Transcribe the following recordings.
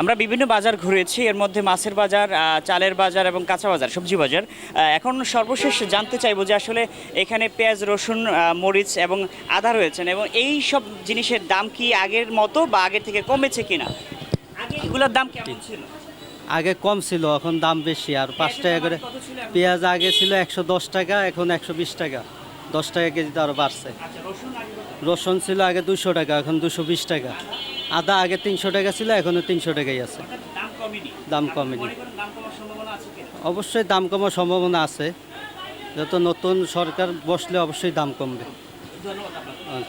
আমরা বিভিন্ন বাজার ঘুরেছি এর মধ্যে মাছের বাজার চালের বাজার এবং কাঁচা বাজার সবজি বাজার। এখন সর্বশেষ জানতে চাইব যে আসলে এখানে পেঁয়াজ রসুন মরিচ এবং আদা রয়েছেন এবং এই সব জিনিসের দাম কি আগের মতো বা আগের থেকে কমেছে কিনা? আগে এগুলোর দাম কেমন ছিল? আগে কম ছিল এখন দাম বেশি। আর পাঁচ টাকা করে? পেঁয়াজ আগে ছিল একশো দশ টাকা এখন একশো বিশ টাকা। দশ টাকা কেজিতে আরও বাড়ছে। আচ্ছা রসুন রসুন ছিল আগে দুশো টাকা এখন দুশো বিশ টাকা। আদা আগে তিনশো টাকা ছিল এখনও তিনশো টাকাই আছে। দাম কমেনি। মনে অবশ্যই দাম কমার সম্ভাবনা আছে। যত নতুন সরকার বসলে অবশ্যই দাম কমবে। ধন্যবাদ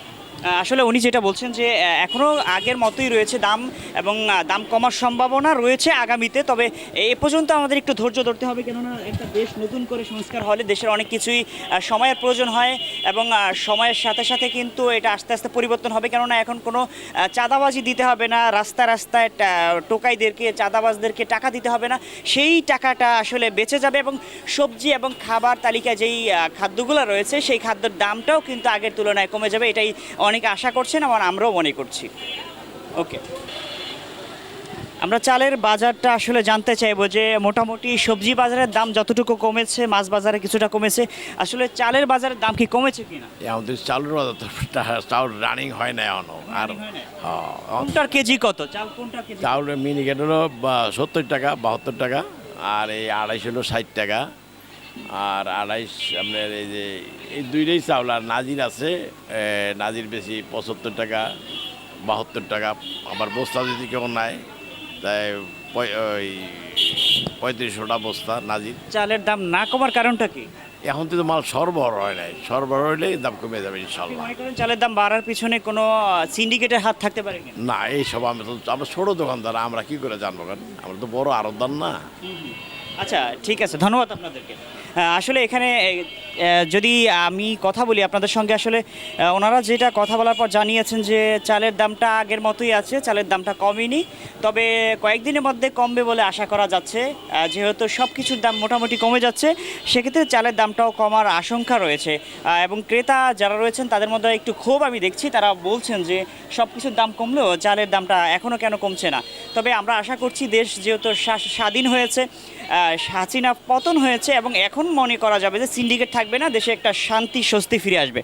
আসলে উনি যেটা বলছেন যে এখনও আগের মতোই রয়েছে দাম এবং দাম কমার সম্ভাবনা রয়েছে আগামীতে। তবে এ পর্যন্ত আমাদের একটু ধৈর্য ধরতে হবে কেননা একটা দেশ নতুন করে সংস্কার হলে দেশের অনেক কিছুই সময়ের প্রয়োজন হয় এবং সময়ের সাথে সাথে কিন্তু এটা আস্তে আস্তে পরিবর্তন হবে। কেননা এখন কোনো চাঁদাবাজি দিতে হবে না, রাস্তা রাস্তায় টোকাইদেরকে, চাঁদাবাজদেরকে টাকা দিতে হবে না। সেই টাকাটা আসলে বেঁচে যাবে এবং সবজি এবং খাবার তালিকায় যেই খাদ্যগুলো রয়েছে, সেই খাদ্যের দামটাও কিন্তু আগের তুলনায় কমে যাবে। এটাই অনেকে আশা করছেন এবং আমরাও মনে করছি। ওকে আমরা চালের বাজারটা আসলে জানতে চাইব যে মোটামুটি সবজি বাজারের দাম যতটুকু কমেছে মাছ বাজারে কিছুটা কমেছে আসলে চালের বাজারের দাম কি কমেছে কিনা? আমাদের চাউলের বাজার চাউল রানিং হয় না এখনও। আর হয়। কোনটার কেজি কত? চাল কোনটার কেজি? চাউলের মিনিকেট হলো সত্তর টাকা বাহাত্তর টাকা আর এই আড়াইশো হলো ষাট টাকা। আর আড়াইশ আপনার এই যে এই দুইটাই চাউল আর নাজির আছে নাজির বেশি পঁচাত্তর টাকা বাহাত্তর টাকা। আবার বস্তা যদি কেউ নেয় তাই ওই পঁয়ত্রিশশোটা বস্তা নাজির। চালের দাম না কমার কারণটা কি? এখন তো মাল সরবরাহ হয় নাই। সরবরাহ হলে দাম কমে যাবে ইনশাল্লাহ চালের দাম বাড়ার পিছনে কোনো সিন্ডিকেটের হাত থাকতে পারে না এইসব আমি তো আমরা ছোটো দোকানদার আমরা কি করে জানব কেন? আমরা তো বড় আরতদার না। আচ্ছা ঠিক আছে, ধন্যবাদ আপনাদেরকে। আসলে এখানে যদি আমি কথা বলি আপনাদের সঙ্গে, আসলে ওনারা যেটা কথা বলার পর জানিয়েছেন যে চালের দামটা আগের মতোই আছে, চালের দামটা কমেনি, তবে কয়েকদিনের মধ্যে কমবে বলে আশা করা যাচ্ছে। যেহেতু সব কিছুর দাম মোটামুটি কমে যাচ্ছে, সেক্ষেত্রে চালের দামটাও কমার আশঙ্কা রয়েছে। এবং ক্রেতা যারা রয়েছেন, তাদের মধ্যে একটু ক্ষোভ আমি দেখছি, তারা বলছেন যে সব কিছুর দাম কমলেও চালের দামটা এখনও কেন কমছে না। তবে আমরা আশা করছি, দেশ যেহেতু স্বাধীন হয়েছে হাসিনা পতন হয়েছে এবং এখন মনে করা যাবে যে সিন্ডিকেট থাকবে না, দেশে একটা শান্তি, স্বস্তি ফিরে আসবে।